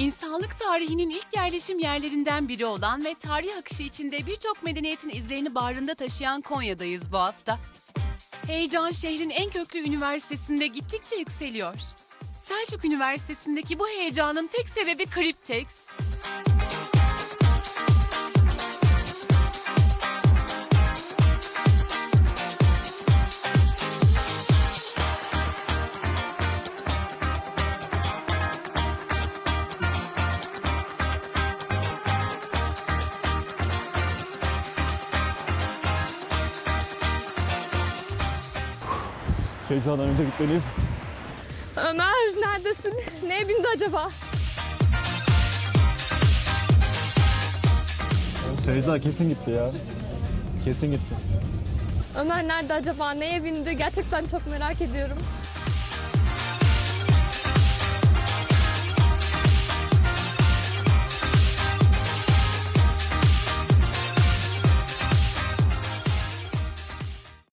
İnsanlık tarihinin ilk yerleşim yerlerinden biri olan ve tarih akışı içinde birçok medeniyetin izlerini bağrında taşıyan Konya'dayız bu hafta. Heyecan şehrin en köklü üniversitesinde gittikçe yükseliyor. Selçuk Üniversitesi'ndeki bu heyecanın tek sebebi Kriptex. Feyza'dan önce gitmeliyim. Ömer neredesin? Neye bindi acaba? Feyza kesin gitti ya. Kesin gitti. Ömer nerede acaba? Neye bindi? Gerçekten çok merak ediyorum.